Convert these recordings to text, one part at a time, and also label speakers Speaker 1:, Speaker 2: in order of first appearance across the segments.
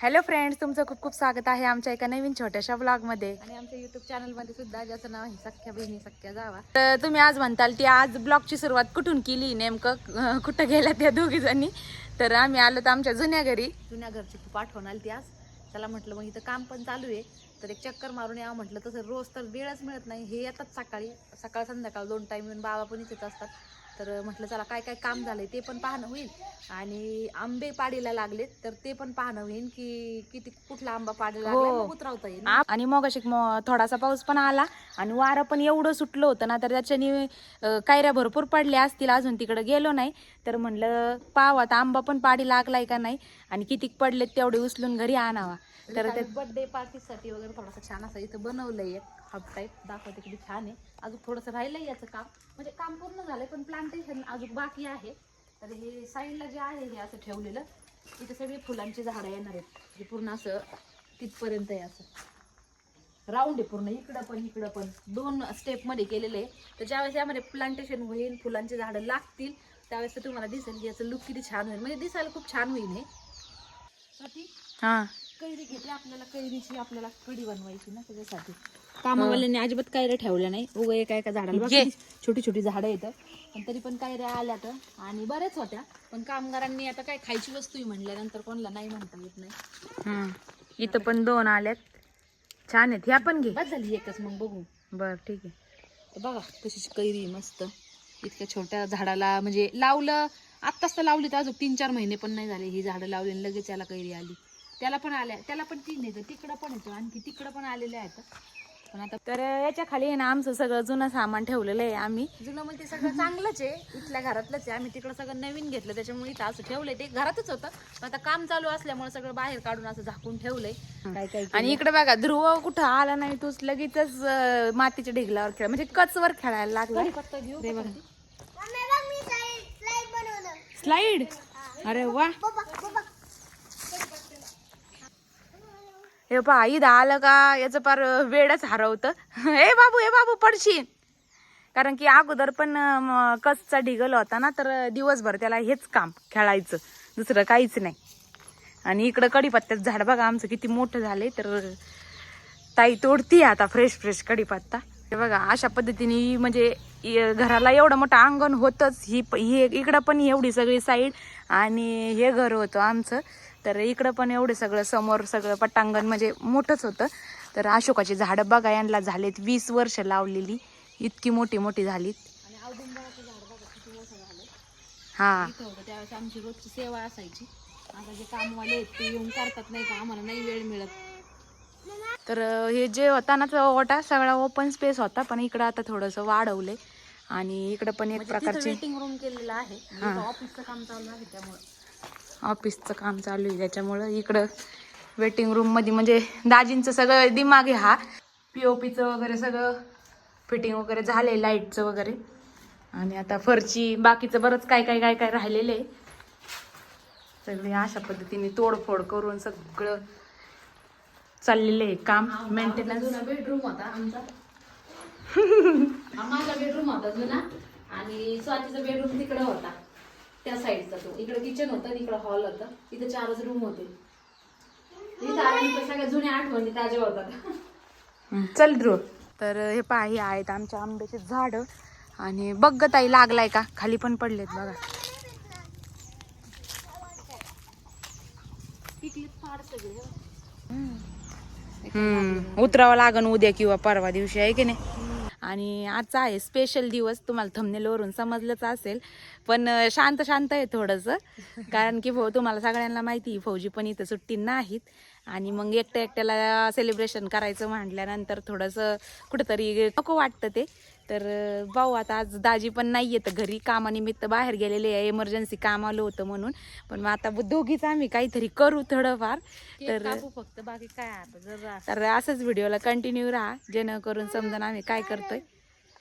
Speaker 1: Hello friends तुमचं खूप खूप स्वागत आहे आमच्या एका नवीन छोट्याशा ब्लॉगमध्ये
Speaker 2: आणि आमच्या युट्यूब चॅनलमध्ये सुद्धा ज्याचं नाव आहे सख्या बहिणी सख्या जावा.
Speaker 1: तर तुम्ही आज म्हणताल ती आज ब्लॉगची सुरुवात कुठून केली? नेमकं कुठं गेल्या त्या दोघी जणी? तर आम्ही आलो तर आमच्या जुन्या घरी.
Speaker 2: जुन्या घरची खूप आठवण आली ती आज. त्याला म्हटलं मग इथं काम पण चालू आहे. तर एक चक्कर मारून यावं म्हटलं तसं रोज तर वेळच मिळत नाही. हे येतात सकाळी सकाळ संध्याकाळ दोन टाइम येऊन बाबा पण इथेच असतात. तर म्हटलं चला काय काय काम झालंय ते पण पाहणं होईल. आणि आंबे पाडीला लागलेत तर ते पण पाहणं होईल की किती कुठला आंबा पाडीला
Speaker 1: हो.
Speaker 2: लागलाय, मग उतरवता येईल
Speaker 1: आणि मग थोडासा पाऊस पण आला आणि वारं पण एवढं सुटलं होतं ना तर त्याच्याने अं, कायऱ्या भरपूर पडल्या असतील अजून तिकडे गेलो नाही. तर म्हणलं पाव आता आंबा पण पाडी लागलाय का नाही? आणि किती पडलेत तेवढे उचलून घरी आणावा. तर ते
Speaker 2: बर्थडे पार्टीसाठी वगैरे थोडासा छान असं इथं बनवलंय एक हाफ टाईप दाखवते किती छान आहे. अजून थोडंसं राहिलंय याचं काम. म्हणजे काम पूर्ण झालंय पण प्लांटेशन अजून बाकी आहे. तर हे साईडला जे आहे हे असं ठेवलेलं. इथे सगळी फुलांची झाडं येणार आहेत. हे पूर्ण असं तिथपर्यंत आहे असं. राऊंड आहे पूर्ण. इकडं पण इकडं पण. दोन स्टेपमध्ये केलेलं. आहे तर ज्यावेळेस यामध्ये प्लांटेशन होईल फुलांची झाडं लागतील त्यावेळेस तुम्हाला दिसेल की याचं लुक किती छान होईल. म्हणजे दिसायला खूप छान होईल हे. साठी
Speaker 1: हा.
Speaker 2: कैरी घेते आपल्याला कैरीची आपल्याला कढी बनवायची ना त्याच्यासाठी. कामावाल्यांनी अजिबात कैऱ्या ठेवल्या नाही. उगा एका एका झाडाला बघा
Speaker 1: घे.
Speaker 2: किती छोटी छोटी झाडं येतं. पण तरी पण कैऱ्या आल्या तर. आणि बऱ्याच होत्या. पण कामगारांनी आता काय खायची वस्तू आहे म्हणल्यानंतर कोणाला नाही म्हणता येत नाही.
Speaker 1: हम्म. इथं पण दोन आल्यात. छान आहेत. ह्या पण घे.
Speaker 2: बस झाली एकच मग बघू.
Speaker 1: बर ठीक आहे.
Speaker 2: तर बघा कशी कैरी आहे मस्त. इतक्या छोट्या झाडाला म्हणजे लावलं आत्ताच तर लावली तर अजून. तीन चार महिने पण नाही झाले. ही झाडं लावली आणि लगेच याला कैरी आली. त्याला पण आल्या त्याला पण तीन येतं तिकडं पण येतं आणखी तिकडं पण आलेले आहेत. पण आता
Speaker 1: तर याच्या खाली आहे ना आमचं सगळं जुनं सामान ठेवलेलं आहे आम्ही.
Speaker 2: जुनं म्हणजे सगळं चांगलंच आहे. इथल्या घरातलंच आहे. आम्ही तिकडं सगळं नवीन घेतलं. त्याच्यामुळे इथं असं ठेवलंय. ते घरातच होतं. पण आता काम चालू असल्यामुळे सगळं बाहेर काढून असं झाकून ठेवलंय. काय काय
Speaker 1: आणि इकडे बघा ध्रुव कुठं आला नाही तूच लगेचच अं, मातीच्या ढिगलावर खेळ. म्हणजे कचवर खेळायला लागला.
Speaker 2: पत्ता घेऊ
Speaker 1: रे बघा. स्लाइड अरे वा. हे पहा इथं आलं का? याचं पार वेडच हरवतं. हे बाबू हे बाबू पडशील. कारण की अगोदर पण कसचा ढिगल होता ना तर दिवसभर त्याला हेच काम खेळायचं. दुसरं काहीच नाही. आणि इकडं कडीपत्त्याचं झाड बघा आमचं किती मोठं झालंय तर ताई तोडती आता फ्रेश फ्रेश कडीपत्ता हे बघा अशा पद्धतीने म्हणजे घराला एवढं मोठं अंगण होतंच. ही प- ही इकडं पण एवढी सगळी साईड आणि हे घर होतं आमचं. तर इकडं पण एवढं सगळं समोर सगळं पटांगण म्हणजे मोठंच होतं. तर अशोकाची झाडं बघा यांना झालेत वीस वर्ष लावलेली. इतकी मोठी मोठी झालीत.
Speaker 2: आणि औदुंबराचं झाड बघा किती मोठं झालं.
Speaker 1: हा.
Speaker 2: इथं होतं त्यावेळेस आमची रोजची सेवा असायची. आता जे कामवाले आहेत ते येऊन करतात नाही का? आम्हाला नाही वेळ मिळत.
Speaker 1: तर हे जे होता ना तो ओटा सगळा ओपन स्पेस होता पण इकडं आता थोडंसं वाढवलंय. आणि इकडं पण एक प्रकारची
Speaker 2: वेटिंग रूम केलेलं आहे. म्हणजे ऑफिसचं काम चालू आहे त्यामुळे.
Speaker 1: ऑफिसचं काम चालू आहे त्याच्यामुळं इकडं वेटिंग रूममध्ये म्हणजे दाजींचं सगळं दिमाग आहे हा. पीओपीचं वगैरे सगळं फिटिंग वगैरे झालंय लाईटचं वगैरे. आणि आता फरची बाकीचं बरंच काय काय काय काय राहिलेलं आहे. सगळे अशा पद्धतीने तोडफोड करून सगळं चाललेलं आहे काम मेंटेनन्स
Speaker 2: जुना बेडरूम होता आमचा. माझा बेडरूम होता जुना. आणि स्वातीचा बेडरूम तिकडे होता. त्या साईडचा तो. इकडे किचन होतं आणि इकडे हॉल होता. इथे चारच रूम होते. इथं आल्यानंतर सगळ्या जुन्या आठवणी ताज्या होतात.
Speaker 1: चल ध्रुव. तर हे पहा हे आहेत आमच्या आंब्याचे झाड. आणि बघ ग ताई लागलाय का? खाली पण पडलेत बघा.
Speaker 2: सगळे
Speaker 1: हम्म उतरावं लागन उद्या किंवा परवा दिवशी आहे की नाही? आणि आजचा आहे स्पेशल दिवस. तुम्हाला थंबनेलवरून समजलंच असेल. पण शांत शांत आहे थोडंसं. कारण की भाऊ तुम्हाला सगळ्यांना माहिती फौजी पण इथं सुट्टी नाहीत. आणि मग एकट्या एकट्याला सेलिब्रेशन करायचं म्हटल्यानंतर थोडंसं कुठंतरी नको वाटतं ते. तर भाऊ आता आज दाजी पण नाही येतं घरी कामानिमित्त बाहेर गेलेले आहे. एमर्जन्सी काम आलं होतं म्हणून. पण मग आता दोघीच आम्ही काहीतरी करू थोडंफार.
Speaker 2: तर फक्त. बाकी काय आता? जर
Speaker 1: तर असंच व्हिडिओला कंटिन्यू राहा. जेणेकरून समजा आम्ही काय करतोय.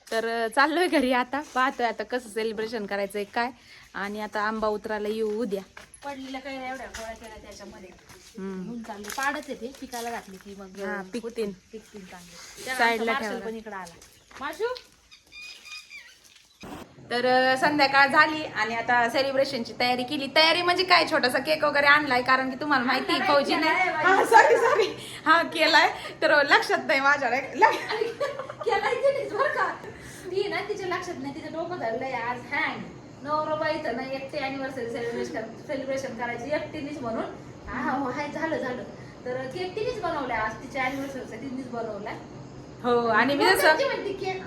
Speaker 1: तर चाललोय घरी आता. पाहतोय आता कसं सेलिब्रेशन करायचंय काय. आणि आता आंबा उतरायला येऊ उद्या.
Speaker 2: पडलेल्या काही एवढ्या त्याच्यामध्ये.
Speaker 1: हम्म.
Speaker 2: घेऊन चालले पाडच येते पिकाला घातली की मग
Speaker 1: पिकतील.
Speaker 2: पिकतील चांगले.
Speaker 1: Side ला
Speaker 2: मार्शल
Speaker 1: ठेवा.
Speaker 2: पण इकडे आला. माशू?
Speaker 1: तर संध्याकाळ झाली आणि आता सेलिब्रेशनची तयारी केली. तयारी म्हणजे काय? छोटासा केक वगैरे आणलाय कारण की तुम्हाला माहिती आहे, फौजी नाही सॉरी सॉरी हा केलाय. तर लक्षात नाही माझ्या
Speaker 2: केलाय बरं का? ती ना तिच्या लक्षात नाही तिचं डोकं धरलंय आज हँग नवरोबा इथं ना एकटी अॅनिव्हर्सरी सेलिब्रेशन सेलिब्रेशन करायची एकटीनेच म्हणून. हा हा हो, हाय झालं झालं. तर केक तिनेच बनवलाय आज तिच्या अॅनिव्हर्सरीचा तिनेच बनवलाय.
Speaker 1: हो आणि मी जसं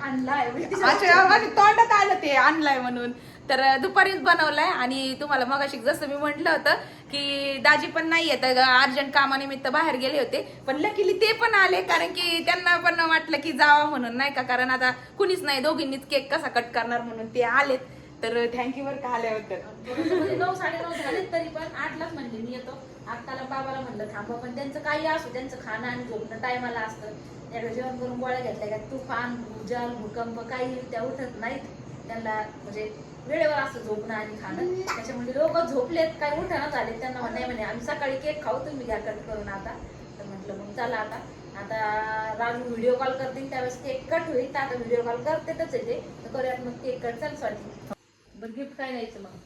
Speaker 2: आणलाय म्हणजे
Speaker 1: अच्छा तोंडात आलं ते आणलाय म्हणून. तर दुपारीच बनवलाय आणि तुम्हाला मगाशी जसं मी म्हटलं होतं की दाजी पण नाही येत अर्जंट कामानिमित्त बाहेर गेले होते. पण लकीली ते पण आले कारण की त्यांना पण वाटलं की जावा म्हणून नाही का? कारण आता कुणीच नाही दोघींनीच केक कसा कट करणार म्हणून ते आलेत. तर थँक्यू वर का आल्याबद्दल?
Speaker 2: म्हणजे नऊ साडेनऊ झाले तरी पण आठलाच म्हणले मी येतो. आत्ताला बाबाला म्हणलं थांबा पण त्यांचं काही असू त्यांचं खाणं आणि झोपणं टायमाला असतं. एकदा जेवण करून गोळ्या घेतल्या का तुफान भूजल भूकंप काही त्या उठत नाहीत. त्यांना म्हणजे वेळेवर असं झोपणं आणि खाणं. त्याच्यामुळे लोक झोपलेत काय उठाना झाले त्यांना नाही म्हणे आम्ही सकाळी केक खाऊ तुम्ही घ्या कट करून आता. तर म्हटलं मग चला आता. आता राजू व्हिडिओ कॉल करतील त्यावेळेस केक कट होईल. तर आता व्हिडिओ कॉल करतेच येते तर करूयात मग केक कट चल स्वाती. बरं गिफ्ट काय द्यायचं मग?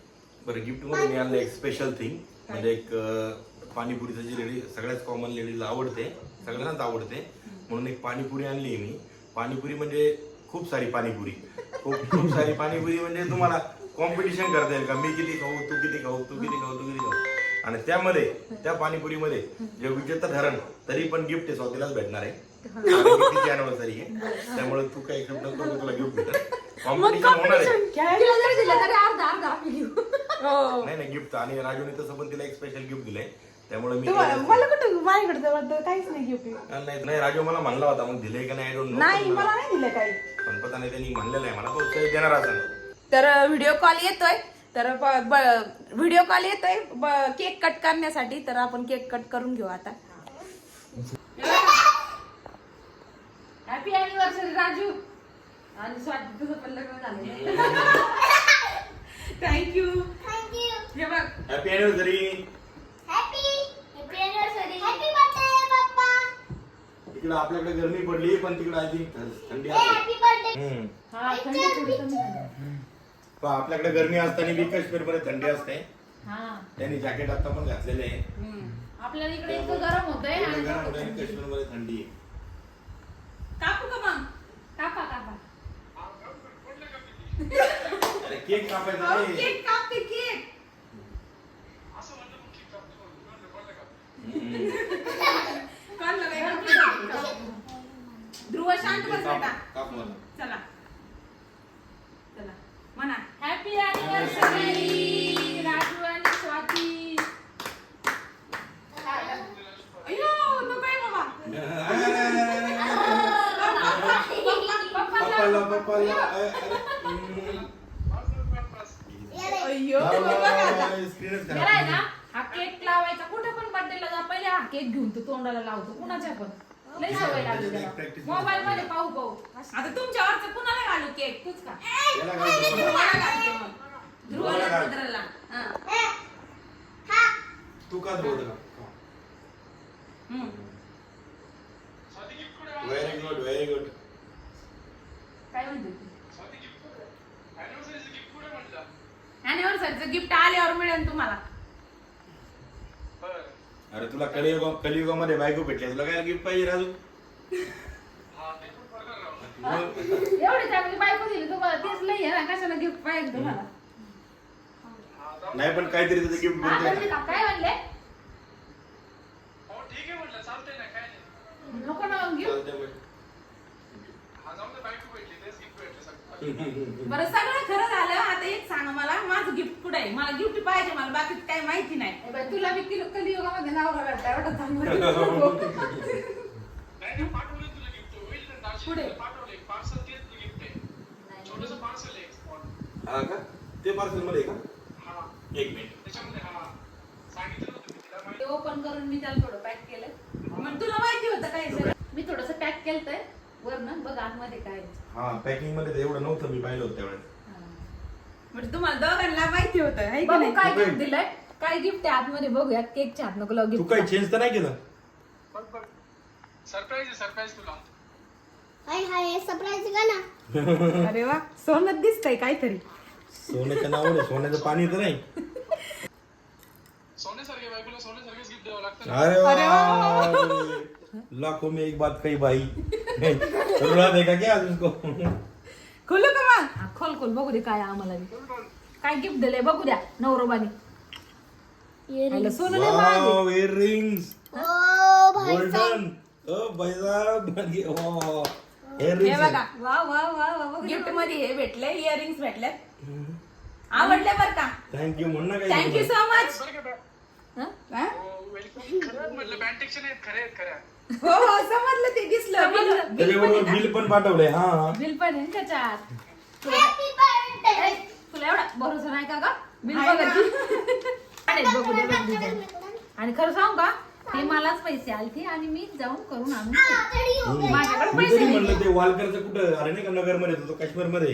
Speaker 3: बरं गिफ्टमध्ये मी आणलं एक स्पेशल थिंग म्हणजे एक पाणीपुरीचं जी लेडी सगळ्याच कॉमन लेडीला आवडते. सगळ्यांनाच आवडते. म्हणून एक पाणीपुरी आणली आहे मी. पाणीपुरी म्हणजे खूप सारी पाणीपुरी. खूप खूप सारी पाणीपुरी म्हणजे तुम्हाला कॉम्पिटिशन करता येईल का? मी किती खाऊ तू किती खाऊ तू किती खाऊ तू किती खाऊ. आणि त्यामध्ये त्या पाणीपुरीमध्ये जे विजेता ठरण तरी पण गिफ्ट आहे स्वतःलाच भेटणार आहे. तिची अॅनिव्हर्सरी आहे. त्यामुळे तू काही एक्सेप्ट नको तुला गिफ्ट भेटेल कॉम्पिटिशन होणार आहे.
Speaker 2: तिला जरी दिलं तरी अर्धा अर्धा आम्ही घेऊ
Speaker 1: हो.
Speaker 3: नाही नाही गिफ्ट आणि राजूने तसं पण तिला एक स्पेशल गिफ्ट दिलंय. त्यामुळे मी
Speaker 1: तुम्हाला मला कुठं माझ्याकडे जवळ काहीच नाही गिफ्ट
Speaker 3: नाही नाही राजू मला म्हणला होता मग दिले का नाही? I don't know.
Speaker 1: नाही
Speaker 3: पण
Speaker 1: मला नाही दिलं काही.
Speaker 3: पण पता नाही त्यांनी म्हणलेलं आहे मला तो काही देणार असेल
Speaker 1: तर व्हिडिओ कॉल येतोय. तर व्हिडिओ कॉल येतोय. केक कट करण्यासाठी. तर आपण केक कट करून घेऊ आता.
Speaker 2: Happy anniversary Raju. आणि स्वाती तुझं पण लग्न झालं.
Speaker 1: थँक्यू. हे बघ.
Speaker 3: Happy anniversary
Speaker 4: Happy Happy anniversary. Happy birthday, पप्पा.
Speaker 3: इकडे आपल्याकडे गरमी पडली पण तिकडे आय थिंक थंडी.
Speaker 2: हा कमी झाली.
Speaker 3: पण आपल्याकडे गरमी असताना बी काश्मीरमध्ये थंडी असते.
Speaker 2: हा.
Speaker 3: त्यांनी जॅकेट आता पण घातलेले आहे.
Speaker 2: आपल्याला इकडे इतकं गरम होतंय आणि
Speaker 3: गरम
Speaker 2: तिकडे
Speaker 3: होतंय,
Speaker 2: थंडी.
Speaker 3: काश्मीरमध्ये थंडी आहे.
Speaker 1: कापू का मग?
Speaker 2: कापा कापा.
Speaker 3: अरे केक कापायचा.
Speaker 1: केक कापते केक कळलं काय कापते? ध्रुव शांत बस बेटा. चला. म्हणा.
Speaker 2: हॅपी अॅनिव्हर्सरी राजू आणि स्वाती.
Speaker 1: अयो नको आहे बाबा.
Speaker 2: हा केक लावायचा. जा पहिले हा केक घेऊन तो तोंडाला लावतो. कुणाच्या पण? लई सवय लागली त्याला. मोबाईल मध्ये पाहू पाहू.
Speaker 1: आता तुमच्यावरचं कुणाला घालू केक
Speaker 2: तूच का?
Speaker 3: याला काय बोलू?
Speaker 1: ध्रुवाला घालते मग. ध्रुवाला हा.
Speaker 3: तू का
Speaker 1: हम्म.
Speaker 3: व्हेरी गुड व्हेरी गुड
Speaker 2: काय म्हणते
Speaker 1: गिफ्ट आल्यावर मिळेल तुम्हाला.
Speaker 3: अरे तुला कलियुग कलियुगामध्ये बायको भेटली तुला काय गिफ्ट पाहिजे राजू
Speaker 2: एवढी चांगली बायको दिली तुम्हाला तेच लई आहे ना कशाला गिफ्ट पाहिजे तुम्हाला?
Speaker 3: नाही पण काहीतरी त्याचं गिफ्ट
Speaker 2: हा, का? काय म्हणले?
Speaker 5: हो ठीक आहे म्हटलं चालतंय ना काय नाही.
Speaker 2: नको ना मग गिफ्ट
Speaker 3: चालतंय.
Speaker 5: हा जाऊन दे बायको भेटली तेच गिफ्ट भेटलं सगळं
Speaker 1: बरं सगळं खरं झालं. आता एक सांगा मला माझं गिफ्ट कुठे आहे? मला गिफ्ट पाहिजे मला बाकी काही माहिती नाही.
Speaker 2: ए बाई, तुला मी किलो कलियुगामध्ये नाव एवढं चांगलं
Speaker 5: नाही नाही पाठवलं तुला गिफ्ट होईल ना नाशिकला
Speaker 2: पुढे.
Speaker 5: पाठवलंय पार्सल तेच गिफ्ट आहे छोटस पार्सल आहे एक्सपोर्ट
Speaker 3: हा का? ते पार्सलमध्ये आहे
Speaker 5: हा.
Speaker 3: का एक मिनिट
Speaker 5: त्याच्यामध्ये हा. सांगितलं होतं मी तिला. माहिती
Speaker 2: ते ओपन करून मी त्याला थोडं पॅक केलं
Speaker 1: मग तुला माहिती होतं काय सगळं
Speaker 2: मी थोडस पॅक केलंय वरनं बघ आतमध्ये काय आहे.
Speaker 3: हा पॅकिंगमध्ये तर एवढं नव्हतं मी पाहिलं होतं त्यावेळेस.
Speaker 1: म्हणजे तुम्हाला दोघांना माहिती होतं है की
Speaker 2: बघू
Speaker 1: नाही?
Speaker 2: काय. गिफ्ट दिलंय. काय गिफ्ट आहे आतमध्ये बघूयात केकच्या हात नको
Speaker 3: तू
Speaker 2: गिफ्ट
Speaker 3: काही चेंज तर नाही केलं?
Speaker 5: बघ बघ. सरप्राईज आहे सरप्राईज तुला.
Speaker 4: हाय हाय सरप्राईज का ना?
Speaker 1: अरे वा सोनत दिसतंय काहीतरी.
Speaker 3: सोन्याच्या नावाने सोन्याचं पाणी तर नाही.
Speaker 5: बायकोला सोन्यासारखेच गिफ्ट द्यावं लागतं
Speaker 3: अरे वा. लाखों में एक बात कही भाई। रुला देगा क्या तुमको
Speaker 1: खुलू का मग?
Speaker 2: हा, खोल खोल बघू दे काय आम्हाला बी. काय गिफ्ट दिलंय बघू द्या नवरोबानी. सोनं लय महाग आहे.
Speaker 3: वाव इयरिंग्स
Speaker 4: ओ भाई
Speaker 3: गोल्डन ओ भाईसाहब ओ
Speaker 1: हे
Speaker 3: इयरिंग्स
Speaker 1: बघा.
Speaker 2: वा वा वा वा बघू
Speaker 1: गिफ्टमध्ये हे भेटले इयरिंग्स भेटले आवडले बर का?
Speaker 3: थँक्यू म्हण ना
Speaker 1: थँक्यू
Speaker 3: काही
Speaker 1: सो मच
Speaker 2: हा?
Speaker 5: हो, welcome. खरं म्हटलं बँटेक्शन आहेत खरे आहेत खऱ्या
Speaker 1: हो हो समजलं ते दिसलं. बिल- बिल पण
Speaker 3: त्याच्याबरोबर
Speaker 1: आहे ना?
Speaker 3: बिल पण पाठवलंय हा.
Speaker 2: बिल पण आहे ना त्याच्यात.
Speaker 4: हॅपी बर्थडे
Speaker 2: ए, तुला एवढा भरोसा नाही का ग? बिल
Speaker 1: आहे
Speaker 2: बघा
Speaker 1: ना.
Speaker 2: ती. आणि बघू दे बघ design. आणि खरं सांगू का? हे मलाच पैसे आलते आणि मी जाऊन करून आणून ठेवले. माझ्याकडे
Speaker 3: मी
Speaker 2: पैसे
Speaker 3: तरी
Speaker 2: नाही
Speaker 3: म्हणलं ते वालकरचं कुठं? अरे नाही का नगरमध्ये होतो काश्मीरमध्ये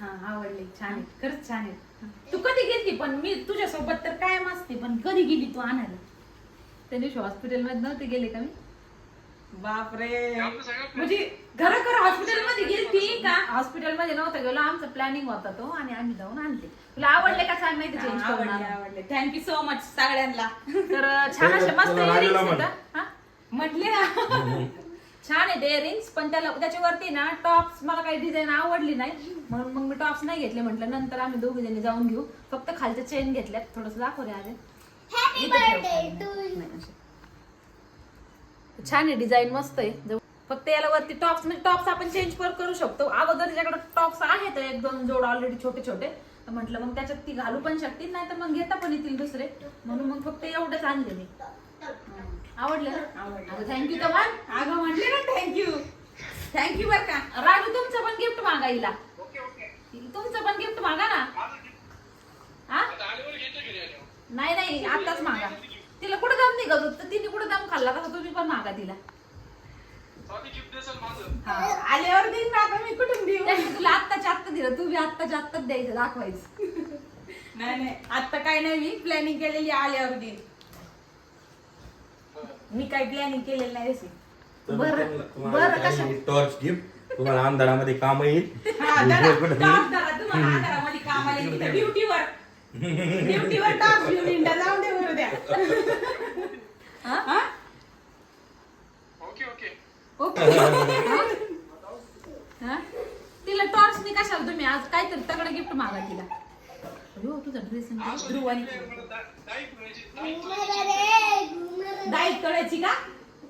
Speaker 2: हा आवडले. छान आहे. खरंच छान आहे. तू कधी गेली पण मी तुझ्या सोबत तर कायम असते पण कधी गेली तू आणायला? त्या दिवशी हॉस्पिटलमध्ये नव्हते गेले का मी?
Speaker 1: बापरे. म्हणजे खरं खरं हॉस्पिटलमध्ये गेलती का?
Speaker 2: हॉस्पिटलमध्ये नव्हतं गेलो. आमचं प्लॅनिंग होता तो आणि आम्ही जाऊन आणले. तुला आवडले का सांग नाही चेंज करून
Speaker 1: आवडले
Speaker 2: आणू.
Speaker 1: आवडले. थँक्यू सो मच सगळ्यांना.
Speaker 2: तर छान असे मस्त
Speaker 3: तुला राजूला
Speaker 2: इयरिंग्स. हा?
Speaker 1: म्हटले ना.
Speaker 2: छान आहे ते इयरिंग्स पण त्याला त्याच्यावरती ना टॉप्स मला काही डिझाईन आवडली नाही. म्हणून मग मी टॉप्स नाही घेतले. म्हटलं नंतर आम्ही दोघी जणी जाऊन घेऊ. फक्त खालच्या चेन घेतल्यात. थोडस दाखव रे आले छान आहे डिझाईन मस्त आहे. फक्त याला वरती टॉप्स म्हणजे टॉप्स आपण चेंज पर करू शकतो. अगोदर त्याच्याकडे टॉप्स आहेत एक दोन जोड ऑलरेडी छोटे छोटे. तर म्हटलं मग त्याच्यात ती घालू पण शकतील नाही तर मग घेता पण येतील दुसरे. म्हणून मग फक्त एवढंच आणले मी. आवडलं ना? आवडलं. थँक्यू तर
Speaker 1: अगं म्हटले ना थँक्यू थँक्यू बर का.
Speaker 2: राजू तुमचं पण गिफ्ट मागा हिला. तुमचं पण गिफ्ट मागा ना. हा? नाही नाही आताच मागा. तिला कुठं दम निघत होत? तर तिने कुठं दम खाल्ला? तसं तुम्ही पण मागा तिला.
Speaker 1: हा, आल्यावर देईन ना आता मी कुठून देऊ?
Speaker 2: त्यांनी तुला आत्ताच्या आत्ता दिलं. तुम्ही आत्ताच्या आत्ताच द्यायचं दाखवायचं.
Speaker 1: नाही नाही आता काय नाही मी प्लॅनिंग केलेली आल्यावर देईन. मी काही प्लॅनिंग केलेलं नाही तशी
Speaker 2: बरं बरं कशा?
Speaker 3: टॉर्च गिफ्ट तुम्हाला अंधारामध्ये काम येईल.
Speaker 1: हा, तुम्हाला कामाला ड्युटीवर ड्युटीवर टॉप घेऊन इंडा जाऊन दे बरं द्या हा?
Speaker 5: ओके ओके
Speaker 2: ओके हा? तिला टॉर्चनी कशाला तुम्ही आज काहीतरी तगडं गिफ्ट मागा तिला? हो तुझा ड्रेस
Speaker 1: ध्रुवानी
Speaker 5: मला दा- दाई ठेवायची, दाई
Speaker 4: घुमर रे घुमर
Speaker 1: दाई कळायची का?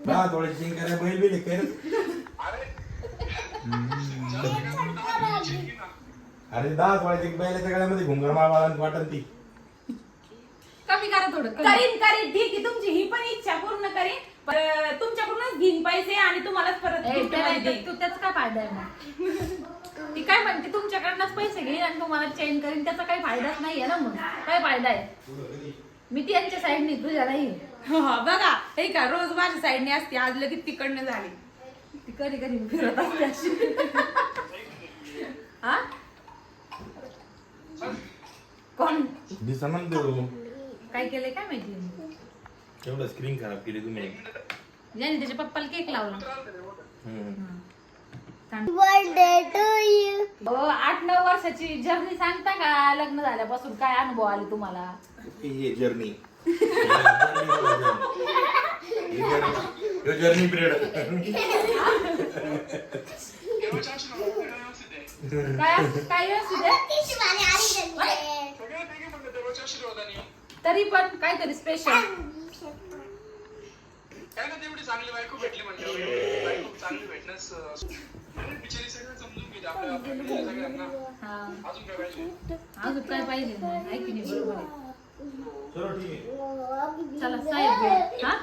Speaker 3: हा थोडे बैल बिल काय
Speaker 5: अरे
Speaker 3: दहा थोड्याचे बैलाच्या गळ्यामध्ये घुंगर मारवाला वाटत ती.
Speaker 2: कमी करा थोडं कमी.
Speaker 1: करीन करीन. ठीक आहे तुमची ही पण इच्छा पूर्ण करीन. पण तुमच्याकडूनच घेईन पैसे आणि तुम्हालाच परत
Speaker 2: ए,
Speaker 1: gift
Speaker 2: त्याला
Speaker 1: मध्ये. देईन.
Speaker 2: तू- त्याचा काय फायदा आहे मग? ती काय म्हणते तुमच्याकडनंच पैसे घेईन आणि तुम्हाला चेंज करीन. त्याचा काही फायदाच नाहीये ना मग? काय फायदा आहे? मी ती यांच्या साईडनी तुझ्या नाही.
Speaker 1: हा, बघा. हे का रोज माझ्या साईडने असते आज लगेच तिकडनं झाली.
Speaker 2: ती कधी कधी फिरत असते अशी. हा? कोण?
Speaker 3: म्हणतो
Speaker 2: काय केलंय काय माहिती?
Speaker 3: एवढं स्क्रीन खराब केली तुम्ही.
Speaker 2: ज्याने त्याच्या पप्पाला केक लावला.
Speaker 3: हम्म.
Speaker 4: बर्थडे टू यू
Speaker 2: हो आठ नऊ वर्षाची जर्नी सांगता का? लग्न झाल्यापासून काय अनुभव आले तुम्हाला?
Speaker 3: हे जर्नी जर्नी पिरियड
Speaker 2: काय काय व्यवस्थित आहे? तरी पण काहीतरी स्पेशल
Speaker 5: काय ना तेवढी चांगली बायको भेटली म्हणजे बायको चांगली बिचारी सगळं समजून घेते आपल्या सगळ्यांना अजून काय पाहिजे?
Speaker 2: अजून काय पाहिजे नाही? बरोबर
Speaker 3: चला
Speaker 2: साहेब हा?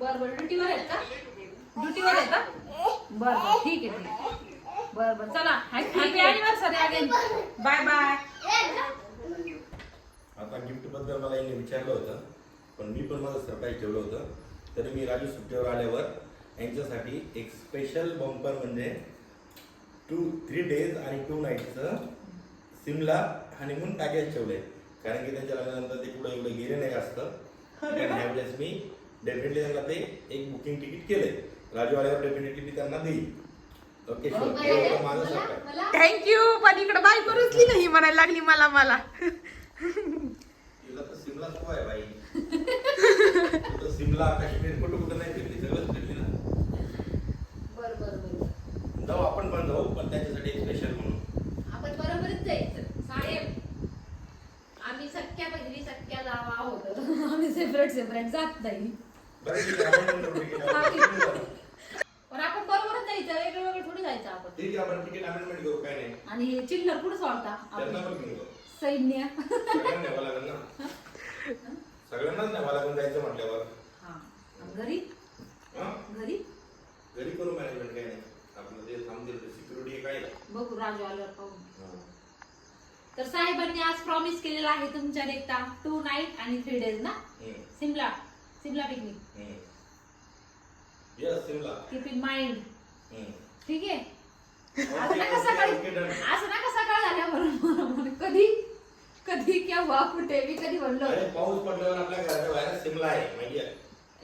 Speaker 2: ड्युटीवर आहेत का? ड्युटीवर आहेत का? बर बर. ठीक आहे ठीक आहे. बर बर. चला happy anniversary again
Speaker 1: bye bye
Speaker 3: आता गिफ्टबद्दल मला यांनी विचारलं होतं पण मी पण माझं सरप्राईज ठेवलं होतं. तरी मी राजू सुट्टीवर आल्यावर यांच्यासाठी एक स्पेशल बंपर म्हणजे टू थ्री डेज आणि टू नाईटचं सिमला हनीमून पॅकेज ठेवलंय. कारण की त्यांच्या लग्नानंतर ते पुढे एवढे गेले नाही जास्त. पण ह्यावेळेस मी डेफिनेटली त्यांना ते एक बुकिंग तिकीट केलंय. राजू आल्यावर डेफिनेटली मी त्यांना देईल. ओके
Speaker 1: थँक्यू पण इकडे बायको रुचली नाही म्हणायला लागली मला मला.
Speaker 3: काश्मीर कुठं कुठं नाही फिरली सगळंच फिरली ना.
Speaker 2: बरं बरं बरं.
Speaker 3: जाऊ आपण पण जाऊ पण त्याच्यासाठी स्पेशल म्हणून.
Speaker 2: आपण बरोबरच जायचं. साहेब आम्ही सख्या बहिणी सख्या जावा आहोत आम्ही सेपरेट सेपरेट जात नाही.
Speaker 3: बरं ठीक आहे आपण. पण
Speaker 2: आपण बरोबरच जायचं वेगळं वेगळं थोडी जायचं आपण
Speaker 3: ठीक आहे आपण तिकीट अमेंडमेंट करू काय नाही
Speaker 2: आणि हे चिल्लर कुठं सोडता.
Speaker 3: त्यांना
Speaker 2: आपण.
Speaker 3: पण घेऊन जाऊ.
Speaker 2: सैन्य.
Speaker 3: सगळ्यांना न्यावं लागेल ना. सगळ्यांनाच न्यावं लागेल जायचं म्हटल्यावर.
Speaker 2: हा. आणि घरी?
Speaker 3: हा?
Speaker 2: घरी?
Speaker 3: घरी करू मॅनेजमेंट नाही. आपलं थांबतील सिक्युरिटी काय.
Speaker 2: बघू राजू आल्यावर पाहू. तर साहेबांनी आज प्रॉमिस केलेला आहे तुमच्या एकटा टू नाईट आणि थ्री डेज ना? Shimla. Shimla picnic.
Speaker 3: Yes, Shimla.
Speaker 2: Keep in mind. ठीक आहे? असं नका सकाळी. असं नका सकाळ झाल्यावर कधी? कधी केव्हा? कुठे? मी कधी म्हणलो
Speaker 3: अरे पाऊस पडल्यावर आपल्या घराच्या बाहेर सिमला आहे माहिती आहे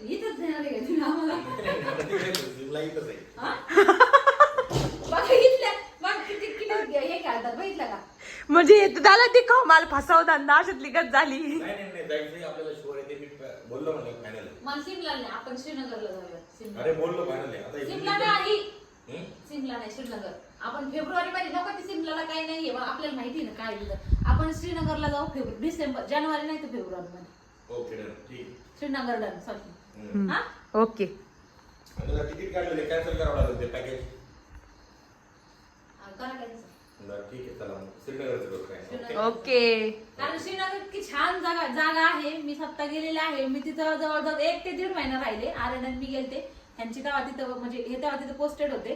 Speaker 2: इथंच देणार आहे का आम्हाला?
Speaker 3: सिमला इथंच आहे.
Speaker 2: हा? बघा इथल्या मग किती किती हे घालतात बघितलं का?
Speaker 1: म्हणजे येत झालं ते का मला फसवताना अशातली गत झाली.
Speaker 3: नाही नाही नाही जायचंय आपल्याला शुअर आहे ते मी प- बोललो म्हणलं फायनल
Speaker 2: मला सिमला नाही आपण श्रीनगरला जाऊया सिमला
Speaker 3: अरे बोललो फायनल आहे आता
Speaker 2: सिमला
Speaker 3: इथून-
Speaker 2: नाही
Speaker 3: हम्म?
Speaker 2: सिमला नाही श्रीनगर. आपण फेब्रुवारी मध्ये नको ते सिमलाला काही नाहीये मग आपल्याला माहिती ना काय तिथं आपण श्रीनगरला जाऊ फेब्रुवारी डिसेंबर जानेवारी नाही तर फेब्रुवारी मध्ये
Speaker 3: ओके डन. ठीक.
Speaker 2: श्रीनगर डन सॉरी
Speaker 3: हम्म.
Speaker 2: हा?
Speaker 1: ओके.
Speaker 3: आणि जर तिकीट काढलेले कॅन्सल करावं लागेल ते पॅकेज
Speaker 2: करा काय तसं.
Speaker 3: बरं ठीक आहे चला मग. श्रीनगरचं करू काय? नाही.
Speaker 2: श्रीनगर.
Speaker 1: ओके.
Speaker 2: कारण श्रीनगर इतकी छान जागा जागा आहे. मी स्वतः गेलेले आहे. मी तिथं जवळजवळ एक ते दीड महिना राहिले. आर्यनंद मी गेलते. त्यांची तेव्हा तिथं म्हणजे हे तेव्हा तिथं पोस्टेड होते.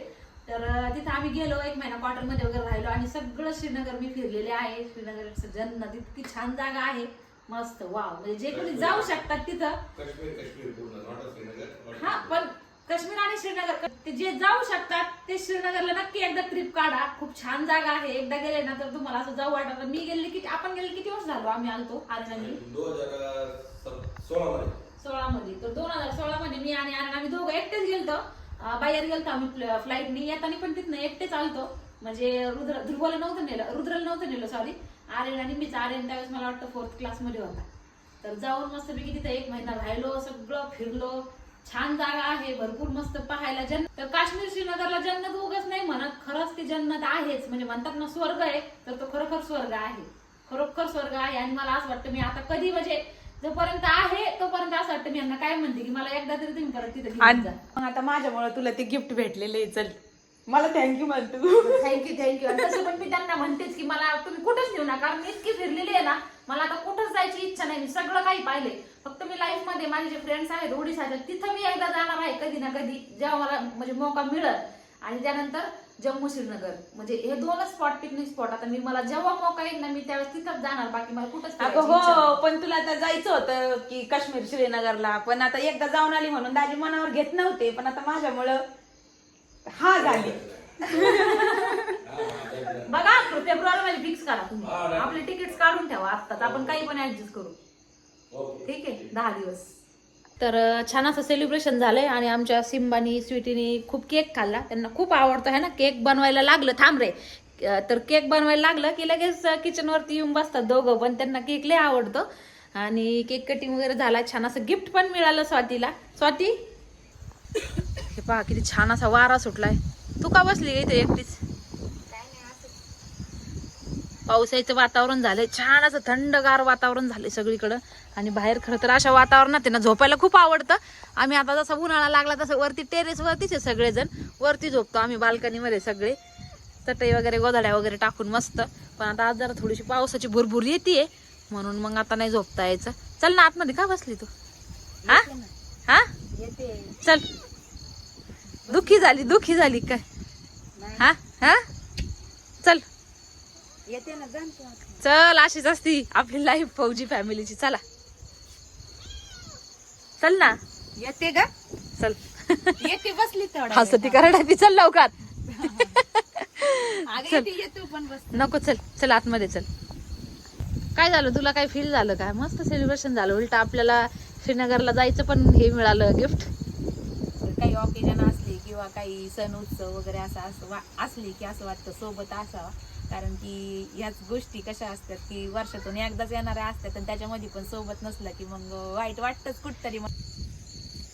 Speaker 2: तर तिथं आम्ही गेलो एक महिना क्वार्टरमध्ये वगैरे राहिलो आणि सगळं श्रीनगर मी फिरलेले आहे. श्रीनगर जन्नत इतकी छान जागा आहे. मस्त वाव म्हणजे जे कोणी जाऊ शकतात तिथं. हा. पण काश्मीर आणि श्रीनगर ते जे जाऊ शकतात ते श्रीनगरला नक्की एकदा ट्रिप काढा. खूप छान जागा आहे. एकदा गेले ना तर तुम्हाला असं जाऊ वाटत. मी गेले की आपण गेले किती वर्ष झालो आम्ही आलतो
Speaker 3: सत- सोळा मध्ये
Speaker 2: सोळा मध्ये तर दोन हजार सोळा मध्ये मी आणि आर्यन आम्ही दोघं एकटेच गेलतो. बाहेर गेलतो आम्ही फ्लाईटनी येताना पण तिथनं एकटेच आलतो. म्हणजे रुद्र ध्रुवला नव्हतं नेलं. रुद्रला नव्हतं नेलं सॉरी आर्यन आणि मीच. आर्यन त्यावेळेस मला वाटतं फोर्थ क्लासमध्ये होता. तर जाऊन मस्त मी तिथे एक महिना राहिलो सगळं फिरलो. छान जागा आहे भरपूर मस्त पाहायला जन्न तर काश्मीर श्रीनगरला जन्नत उगच नाही म्हणत. खरंच ती जन्नत आहेच. म्हणजे म्हणतात ना स्वर्ग आहे तर तो खरोखर स्वर्ग आहे. खरोखर स्वर्ग आहे. आणि मला असं वाटतं मी आता कधी म्हणजे जोपर्यंत आहे तोपर्यंत असं वाटतं मी यांना काय म्हणते की मला एकदा तरी तुम्ही परत तिथे घेऊन
Speaker 1: आणि
Speaker 2: जा.
Speaker 1: मग आता माझ्यामुळे तुला ते गिफ्ट भेटलेले चल. मला थँक्यू म्हणतो.
Speaker 2: थँक्यू थँक्यू आणि तसं पण मी त्यांना म्हणतेच की मला तुम्ही कुठंच नेऊ नका कारण मी इतकी फिरलेली आहे ना मला आता कुठंच जायची इच्छा नाही मी सगळं काही पाहिले फक्त मी लाईफमध्ये माझे जे फ्रेंड्स आहेत ओडिसाच्या तिथं मी एकदा जाणार आहे कधी ना कधी जेव्हा मला म्हणजे मौका मिळत आणि त्यानंतर जम्मू श्रीनगर. म्हणजे हे दोनच स्पॉट पिकनिक स्पॉट आता मी मला जेव्हा मौका येईल ना मी त्यावेळेस तिथंच जाणार. बाकी मला कुठंच
Speaker 1: अगं
Speaker 2: फिरायची इच्छा
Speaker 1: हो
Speaker 2: नाही.
Speaker 1: पण तुला आता जायचं होतं की काश्मीर श्रीनगरला. पण आता एकदा जाऊन आली म्हणून दाजी मनावर घेत नव्हते पण आता माझ्यामुळं हा झाली.
Speaker 2: बघा फेब्रुवारी मध्ये फिक्स करा तुम्ही.
Speaker 3: हा, नाही.
Speaker 2: आपले तिकीट काढून ठेवा आत्ताच. आपण काही पण ऍडजस्ट करू.
Speaker 3: ओके.
Speaker 2: ठीक आहे? दहा दिवस. तर छान असं सेलिब्रेशन झालंय आणि आमच्या सिम्बानी स्वीटीनी खूप केक खाल्ला. त्यांना खूप आवडतो आहे ना? केक बनवायला लागलं थांब रे. तर केक बनवायला लागलं की लगेच किचनवरती येऊन बसतात दोघं पण. त्यांना केक लय आवडतं. आणि केक कटिंग वगैरे झाला. छान असं गिफ्ट पण मिळालं स्वातीला. स्वाती? हे पहा किती छान असा वारा सुटलाय. तू का बसली इथे एकटीच? पावसाचं वातावरण झालंय. छान असं थंडगार वातावरण झालंय सगळीकडं. आणि बाहेर खरं तर अशा वातावरणात आहे ना झोपायला खूप आवडतं. आम्ही आता जसा उन्हाळा लागला तसं वरती टेरेसवरतीच आहे सगळेजण. वरती झोपतो आम्ही बाल्कनीमध्ये सगळे. चटई वगैरे गोधड्या वगैरे टाकून मस्त. पण आता आज जरा थोडीशी पावसाची भुरभुर येते म्हणून मग आता नाही झोपता यायचं. चल ना आतमध्ये का बसली तू? हा? हा? चल. दुखी झाली दुखी झाली काय? हा? हा? चल.
Speaker 1: येते ना
Speaker 2: चल अशीच असती आपली लाईफ फौजी फॅमिलीची चला. चल ना.
Speaker 1: येते का?
Speaker 2: चल.
Speaker 1: येते बसली तेवढा
Speaker 2: हसती चल लवकर. चल.
Speaker 1: येतो पण बस.
Speaker 2: नको चल. चल आतमध्ये चल. काय झालं? तुला काय फील झालं काय? मस्त सेलिब्रेशन झालं. उलट आपल्याला श्रीनगरला जायचं पण हे मिळालं गिफ्ट
Speaker 1: काही ऑकेजन असले किंवा काही सण उत्सव वगैरे असं असं वा असले की असं वाटतं सोबत असावा. कारण की ह्याच गोष्टी कशा असतात की वर्षातून एकदाच येणाऱ्या असतात आणि त्याच्यामध्ये पण सोबत नसलं की मग वाईट वाटतंच कुठतरी मग.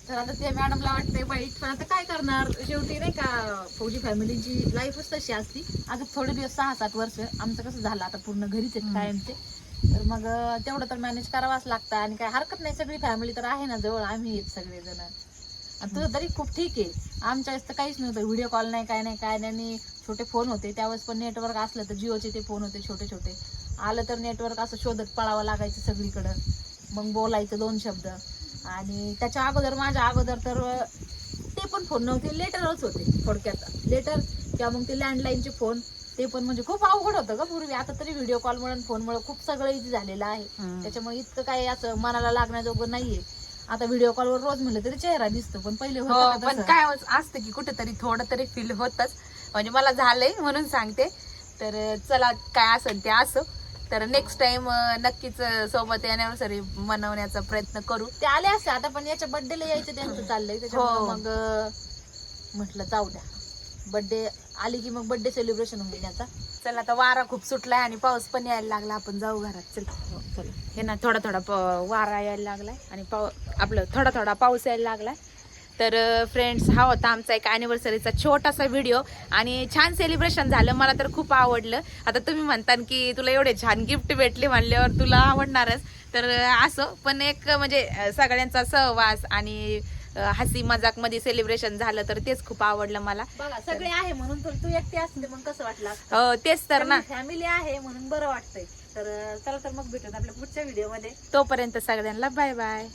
Speaker 2: तर आता ते मॅडमला वाटतंय वाईट पण आता काय करणार? शेवटी नाही का फौजी फॅमिलीची लाईफच तशी असती. आता थोडे दिवस सहा सात वर्ष आमचं कसं झालं आता पूर्ण घरीच आहेत कायमचे. तर मग तेवढं तर मॅनेज करावाच लागतं आणि काय हरकत नाही. सगळी फॅमिली तर आहे ना जवळ आम्ही सगळेजण. आणि तुझं तरी खूप ठीक आहे. आमच्या वेळेस तर काहीच नव्हतं. व्हिडिओ कॉल नाही काय नाही काय नाही. आणि छोटे फोन होते. त्यावेळेस पण नेटवर्क असलं तर जिओचे ते फोन होते छोटे छोटे. आलं तर नेटवर्क असं शोधत पळावं लागायचं सगळीकडं. मग बोलायचं दोन शब्द. आणि त्याच्या अगोदर माझ्या अगोदर तर ते पण फोन नव्हते. लेटरच होते थोडक्यात. लेटर किंवा मग ते लँडलाईनचे फोन ते पण म्हणजे खूप अवघड होतं का पूर्वी. आता तरी व्हिडिओ कॉलमुळे फोनमुळे खूप सगळं इझी झालेलं आहे. त्याच्यामुळे इतकं काही असं मनाला लागण्याजोगं नाहीये. आता व्हिडिओ कॉलवर रोज म्हणलं तरी चेहरा दिसतो पण पहिले
Speaker 1: हो
Speaker 2: होतं का
Speaker 1: पण
Speaker 2: तसं?
Speaker 1: काय असतं की कुठेतरी थोडं तरी फील होतच. म्हणजे मला झालंय म्हणून सांगते. तर चला काय असेल ते असो. तर नेक्स्ट टाइम नक्कीच सोबत अॅनिव्हर्सरी मनवण्याचा प्रयत्न करू.
Speaker 2: ते आले असते आता पण याच्या बर्थडेला यायचं त्यांचं चाललंय. त्याच्यामुळे
Speaker 1: हो.
Speaker 2: मग अं, म्हटलं जाऊ द्या. बर्थडे आली की मग बर्थडे सेलिब्रेशन होईल याचा
Speaker 1: चल आता वारा खूप सुटलाय आणि पाऊस पण यायला लागला. आपण जाऊ घरात. चल.
Speaker 2: चला.
Speaker 1: हे ना थोडा थोडा प- वारा यायला लागलाय आणि पाव आपलं थोडा थोडा पाऊस यायला लागलाय. तर फ्रेंड्स हा होता आमचा एक अॅनिव्हर्सरीचा छोटासा व्हिडिओ आणि छान सेलिब्रेशन झालं. मला तर खूप आवडलं. आता तुम्ही म्हणता की तुला एवढे छान गिफ्ट भेटले म्हणल्यावर तुला आवडणारच. तर असं. पण एक म्हणजे सगळ्यांचा सहवास आणि हसी मजाकमध्ये सेलिब्रेशन झालं तर तेच खूप आवडलं मला.
Speaker 2: बघा सगळे आहे म्हणून तू एकटी असते मग कसं वाटलं?
Speaker 1: हो तेच तर ना.
Speaker 2: फॅमिली आहे म्हणून बरं वाटतंय. तर चला तर मग भेटूत आपल्या पुढच्या व्हिडिओमध्ये
Speaker 1: तोपर्यंत सगळ्यांना बाय बाय